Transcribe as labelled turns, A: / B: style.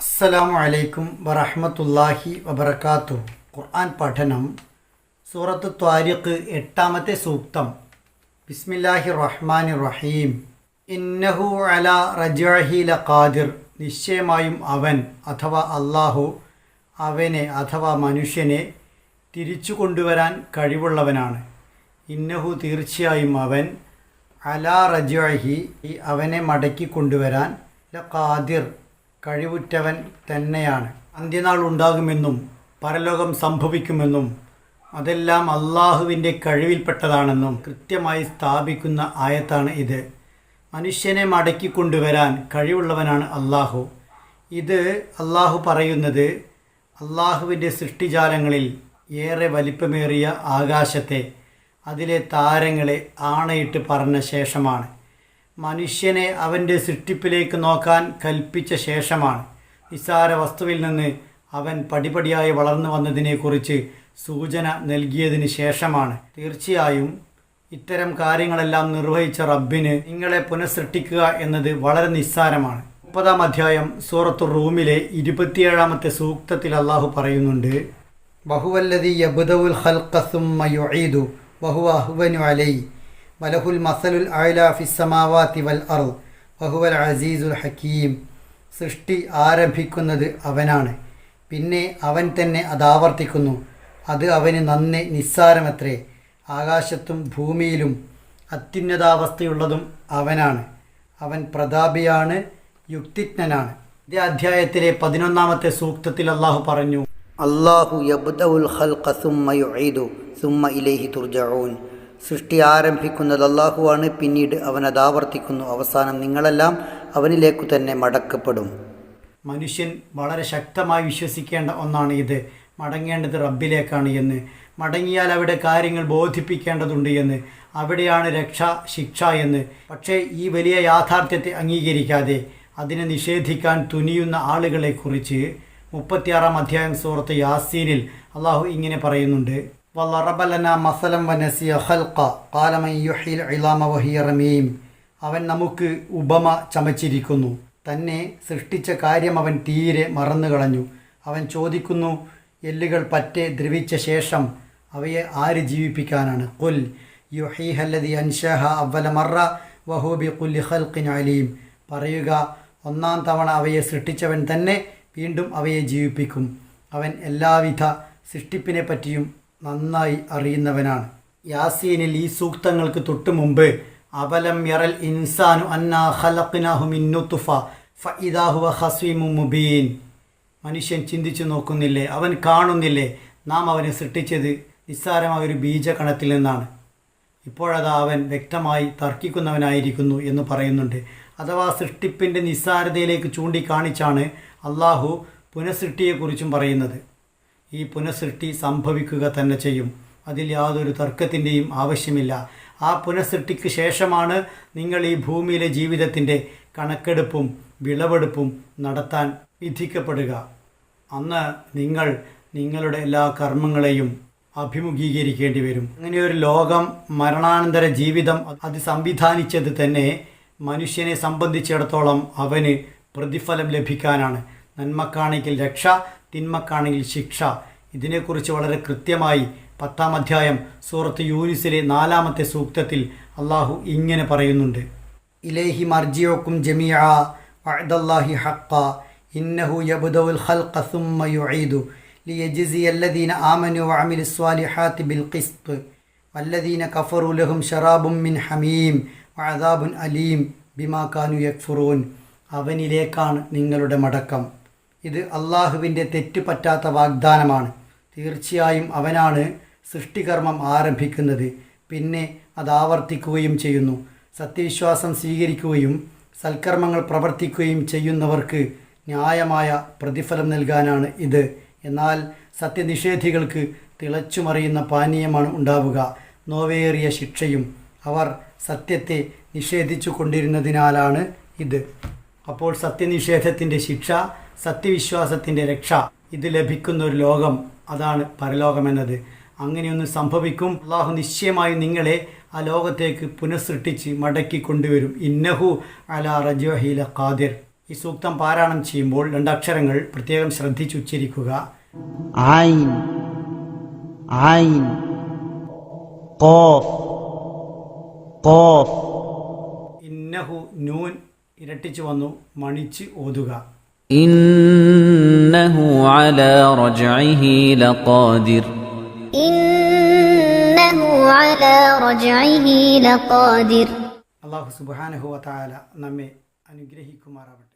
A: അസ്സലാമു അലൈക്കും വറഹ്മത്തുള്ളാഹി വബർക്കാത്തു ഖുർആൻ പഠനം സൂറത്ത് ത്വാരിഖ് എട്ടാമത്തെ സൂക്തം. ബിസ്മില്ലാഹി റഹ്മാൻ റഹീം ഇന്നഹു അല റജാഹി ഖാദിർ നിശ്ചയമായും അവൻ അഥവാ അള്ളാഹു അവനെ അഥവാ മനുഷ്യനെ തിരിച്ചു കൊണ്ടുവരാൻ കഴിവുള്ളവനാണ്. ഇന്നഹു തീർച്ചയായും അവൻ അല റജാഹി അവനെ മടക്കി കൊണ്ടുവരാൻ ലഖാദിർ കഴിവുറ്റവൻ തന്നെയാണ്. അന്ത്യനാൾ ഉണ്ടാകുമെന്നും പരലോകം സംഭവിക്കുമെന്നും അതെല്ലാം അള്ളാഹുവിന്റെ കഴിവിൽപ്പെട്ടതാണെന്നും കൃത്യമായി സ്ഥാപിക്കുന്ന ആയത്താണ് ഇത്. മനുഷ്യനെ മടക്കി കൊണ്ടുവരാൻ കഴിവുള്ളവനാണ് അള്ളാഹു. ഇത് അള്ളാഹു പറയുന്നത് അള്ളാഹുവിന്റെ സൃഷ്ടിജാലങ്ങളിൽ ഏറെ വലിപ്പമേറിയ ആകാശത്തെ അതിലെ താരങ്ങളെ ആണയിട്ട് പറഞ്ഞ ശേഷമാണ്. മനുഷ്യനെ അവന്റെ സൃഷ്ടിപ്പിലേക്ക് നോക്കാൻ കൽപ്പിച്ച ശേഷമാണ് നിസ്സാര വസ്തുവിൽ നിന്ന് അവൻ പടിപടിയായി വളർന്നു വന്നതിനെക്കുറിച്ച് സൂചന നൽകിയതിന് ശേഷമാണ്. തീർച്ചയായും ഇത്തരം കാര്യങ്ങളെല്ലാം നിർവഹിച്ച റബ്ബിന് നിങ്ങളെ പുനഃസൃഷ്ടിക്കുക എന്നത് വളരെ നിസ്സാരമാണ്. മുപ്പതാം അധ്യായം സൂറത്തു റൂമിലെ ഇരുപത്തിയേഴാമത്തെ സൂക്തത്തിൽ അള്ളാഹു പറയുന്നുണ്ട് ബഹുവല്ലതി യബുദവുൽ ഹൽക്കസും വഹുവ അഹ്വനു അലൈ വലഹുൽ മസലുൽ അയല ഫിസ്സമാവാത്തി വൽ അറു വഹുവൽ അസീസുൽ ഹക്കീം. സൃഷ്ടി ആരംഭിക്കുന്നത് അവനാണ്. പിന്നെ അവൻ തന്നെ അതാവർത്തിക്കുന്നു അത് അവന് നന്നെ നിസ്സാരമത്രേ. ആകാശത്തും ഭൂമിയിലും അത്യുന്നതാവസ്ഥയുള്ളതും അവനാണ്. അവൻ പ്രതാപിയാണ് യുക്തിജ്ഞനാണ്. ഇതേ അധ്യായത്തിലെ പതിനൊന്നാമത്തെ സൂക്തത്തിൽ അള്ളാഹു പറഞ്ഞു
B: അള്ളാഹു സുമ്മ യുഈദു സുമ്മ ഇലൈഹി തുർജഊൻ. സൃഷ്ടി ആരംഭിക്കുന്നത് അള്ളാഹുവാണ് പിന്നീട് അവൻ അത് ആവർത്തിക്കുന്നു. അവസാനം നിങ്ങളെല്ലാം അവനിലേക്കു തന്നെ മടക്കപ്പെടും.
A: മനുഷ്യൻ വളരെ ശക്തമായി വിശ്വസിക്കേണ്ട ഒന്നാണ് ഇത്. മടങ്ങേണ്ടത് റബ്ബിലേക്കാണ് എന്ന്. മടങ്ങിയാൽ അവിടെ കാര്യങ്ങൾ ബോധിപ്പിക്കേണ്ടതുണ്ട് എന്ന്. അവിടെയാണ് രക്ഷ ശിക്ഷ എന്ന്. പക്ഷേ ഈ വലിയ യാഥാർത്ഥ്യത്തെ അംഗീകരിക്കാതെ അതിനെ നിഷേധിക്കാൻ തുനിയുന്ന ആളുകളെക്കുറിച്ച് മുപ്പത്തിയാറാം അധ്യായം സൂറത്ത് യാസീനിൽ അള്ളാഹു ഇങ്ങനെ പറയുന്നുണ്ട്. വല്ലറബലന മസലം വനസിയ ഖൽഖ. കാലമൻ യുഹിൽ ഇലാമ വഹിയ റമീം. അവൻ നമുക്ക് ഉപമ ചമച്ചിരിക്കുന്നു. തന്നെ സൃഷ്ടിച്ച കാര്യം അവൻ തീരെ മറന്നു കളഞ്ഞു അവൻ ചോദിക്കുന്നു എല്ലുകൾ പറ്റെ ദ്രവിച്ച ശേഷം അവയെ ആര് ജീവിപ്പിക്കാനാണ്? കുൽ യുഹീഹല്ലതി അൻഷഹ അവല മറ വഹൂബി കുല്ലി ഖൽഖിൻ അലീം. പറയുക ഒന്നാം തവണ അവയെ സൃഷ്ടിച്ചവൻ തന്നെ വീണ്ടും അവയെ ജീവിപ്പിക്കും. അവൻ എല്ലാവിധ സൃഷ്ടിപ്പിനെ പറ്റിയും നന്നായി അറിയുന്നവനാണ്. യാസീനിൽ ഈ സൂക്തങ്ങൾക്ക് തൊട്ടു മുമ്പ് അവലം യറൽ ഇൻസാനു അന്നാ ഖലഖ്നാഹു മിന്നുത്തുഫ ഫഇദാഹുവ ഹസ്വീമു മുബീൻ. മനുഷ്യൻ ചിന്തിച്ചു നോക്കുന്നില്ലേ? അവൻ കാണുന്നില്ലേ? നാം അവനെ സൃഷ്ടിച്ചത് നിസ്സാരമായ ഒരു ബീജകണത്തിൽ നിന്നാണ്. ഇപ്പോഴതാ അവൻ വ്യക്തമായി തർക്കിക്കുന്നവനായിരിക്കുന്നു എന്ന് പറയുന്നുണ്ട്. അഥവാ സൃഷ്ടിപ്പിന്റെ നിസ്സാരതയിലേക്ക് ചൂണ്ടിക്കാണിച്ചാണ് അള്ളാഹു പുനഃസൃഷ്ടിയെക്കുറിച്ചും പറയുന്നത്. ഈ പുനഃസൃഷ്ടി സംഭവിക്കുക തന്നെ ചെയ്യും. അതിൽ യാതൊരു തർക്കത്തിന്റെയും ആവശ്യമില്ല. ആ പുനഃസൃഷ്ടിക്ക് ശേഷമാണ് നിങ്ങൾ ഈ ഭൂമിയിലെ ജീവിതത്തിന്റെ കണക്കെടുപ്പും വിളവെടുപ്പും നടത്താൻ വിധിക്കപ്പെടുക. അന്ന് നിങ്ങൾ നിങ്ങളുടെ എല്ലാ കർമ്മങ്ങളെയും അഭിമുഖീകരിക്കേണ്ടി വരും. അങ്ങനെ ഒരു ലോകം മരണാനന്തര ജീവിതം അത് സംവിധാനിച്ചത് തന്നെ മനുഷ്യനെ സംബന്ധിച്ചിടത്തോളം അവന് പ്രതിഫലം ലഭിക്കാനാണ്. നന്മക്കാണെങ്കിൽ രക്ഷ തിന്മക്കാണെങ്കിൽ ശിക്ഷ. ഇതിനെക്കുറിച്ച് വളരെ കൃത്യമായി പത്താം അധ്യായം സൂറത്ത് യൂനിസിലെ നാലാമത്തെ സൂക്തത്തിൽ അള്ളാഹു ഇങ്ങനെ പറയുന്നുണ്ട്. ഇലേഹി മർജിയോക്കും ജമിയ വഅദല്ലാഹി ഹക്ക ഇന്നഹു യബുദുൽ ഖൽഖ സുമ്മ യുഈദു ലിയജ്സിയ അല്ലദീന ആമനു വഅമിലു സ്വാലിഹാത്തി ബിൽ ഖിസ്ത് വല്ലദീന കഫറു ലഹും ഷറാബും മിൻ ഹമീം വഅദാബുൻ അലീം ബിമാ കാനു യക്ഫുറൂൻ. അവനിലേക്കാണ് നിങ്ങളുടെ മടക്കം. ഇത് അള്ളാഹുവിന്റെ തെറ്റുപറ്റാത്ത വാഗ്ദാനമാണ്. തീർച്ചയായും അവനാണ് സൃഷ്ടികർമ്മം ആരംഭിക്കുന്നത്. പിന്നെ അത് ആവർത്തിക്കുകയും ചെയ്യുന്നു. സത്യവിശ്വാസം സ്വീകരിക്കുകയും സൽക്കർമ്മങ്ങൾ പ്രവർത്തിക്കുകയും ചെയ്യുന്നവർക്ക് ന്യായമായ പ്രതിഫലം നൽകാനാണ് ഇത്. എന്നാൽ സത്യനിഷേധികൾക്ക് തിളച്ചുമറിയുന്ന പാനീയമാണ് ഉണ്ടാവുക. നോവേറിയ ശിക്ഷയും അവർ സത്യത്തെ നിഷേധിച്ചു കൊണ്ടിരുന്നതിനാലാണ് ഇത്. അപ്പോൾ സത്യനിഷേധത്തിന്റെ ശിക്ഷ സത്യവിശ്വാസത്തിന്റെ രക്ഷ. ഇത് ലഭിക്കുന്ന ഒരു ലോകം. അതാണ് പരലോകമെന്നത്. അങ്ങനെയൊന്ന് സംഭവിക്കും. അള്ളാഹു നിശ്ചയമായി നിങ്ങളെ ആ ലോകത്തേക്ക് പുനഃസൃഷ്ടിച്ച് മടക്കി കൊണ്ടുവരും. ഇന്നഹു അല റജോഹില ഖാദിർ. ഈ സൂക്തം പാരായണം ചെയ്യുമ്പോൾ രണ്ടക്ഷരങ്ങൾ പ്രത്യേകം
C: ശ്രദ്ധിച്ചു ഉച്ചരിക്കുക
A: ഇന്നഹു നൂൻ. ഇരട്ടിച്ചു വന്നു. മണിച്ച് ഓതുക.
D: إنه على رجعه لقادر.
E: إنه على رجعه لقادر.
A: الله سبحانه وتعالى نمي أنجرهي كمارا